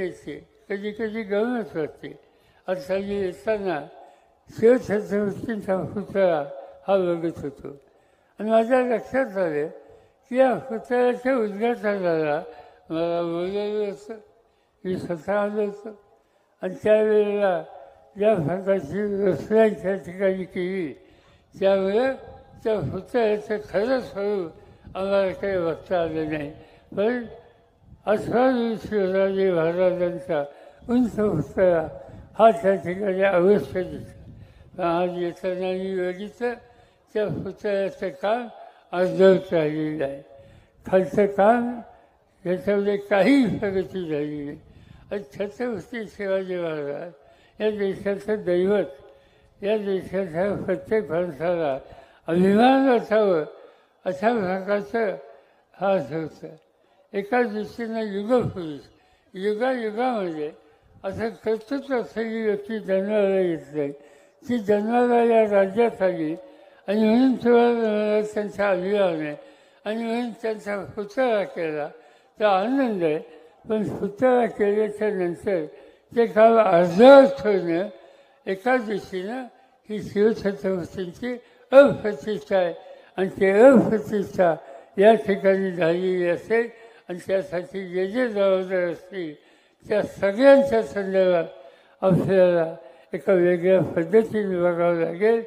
येते कधी कधी गमत वाटते आता सगळी येताना शिवछत्रपतींचा पुतळा हा बघत होतो. आणि माझ्या लक्षात आलं की या पुतळ्याच्या उद्घाटनाला मला बोललेलं होतं. मी स्वतः आलो होतो. आणि त्यावेळेला ज्या प्रकारची त्या ठिकाणी केली त्यामुळे त्या पुतळ्याचं खरं स्वरूप आम्हाला काही बघता आलं नाही. पण अठरावी शिवराजे महाराजांचा उंच पुतळा हा त्या ठिकाणी अवश्य दिसला. आज येताना मी बघितलं त्या पुतळ्याचं काम अर्धवट राहिलेलं आहे. खालचं काम याच्यामध्ये काही प्रगती झाली नाही. आणि छत्रपती शिवाजी महाराज या देशाचं दैवत या देशाच्या प्रत्येक माणसाला अभिमान असावं अशा प्रकारचं हा होतं एका दृष्टीनं युगपुरुष युगायुगामध्ये म्हणजे असं कर्तृत्व असलेली व्यक्ती जन्माला येत नाही. ती जन्माला या राज्यात आली आणि म्हणून तुम्हाला त्यांचा अभिमान आहे. आणि म्हणून त्यांचा पुतळा केला. तर आनंद आहे. पण पुतळा केल्याच्यानंतर ते काल अर्धवट ठेवणं एका दृष्टीनं ही शिवछत्रपतींची अप्रतिष्ठा आहे. आणि ते अप्रतिष्ठा या ठिकाणी झालेली असेल. आणि त्यासाठी जे जे जबाबदार असतील त्या सगळ्यांच्या संदर्भात आपल्याला एका वेगळ्या पद्धतीने बघावं लागेल.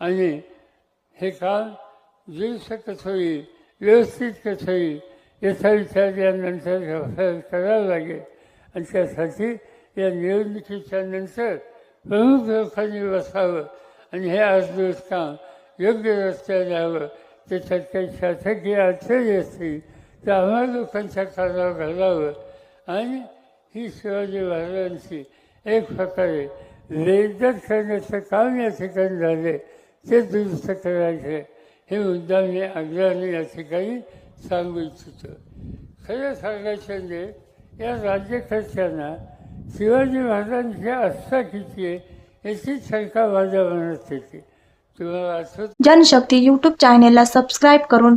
आणि हे काम दुरुस्त कसं होईल व्यवस्थित कसं होईल याचा विचार यानंतर आपल्याला करावा लागेल. आणि त्यासाठी या निवडणुकीच्या नंतर प्रमुख लोकांनी बसावं आणि हे आज दिवस काम योग्य रस्त्याने यावं त्याच्यात काही शासकीय अडचणी असतील तर लोकांच्या कानावर घालावं आणि ही शिवाजी महाराजांची एक प्रकारे वेदत करण्याचं काम या ठिकाणी झाले ते दुरुस्त करायचे. हे मुद्दा मी आग्रहाने या ठिकाणी सांगू इच्छितो. खरं सांगायचं म्हणजे या राज्यकर्त्यांना शिवाजी महाराजांची आस्था किती आहे याची शंका माझ्या मनात येते. तुम्हाला असं जनशक्ती यूट्यूब चॅनेलला सबस्क्राईब करून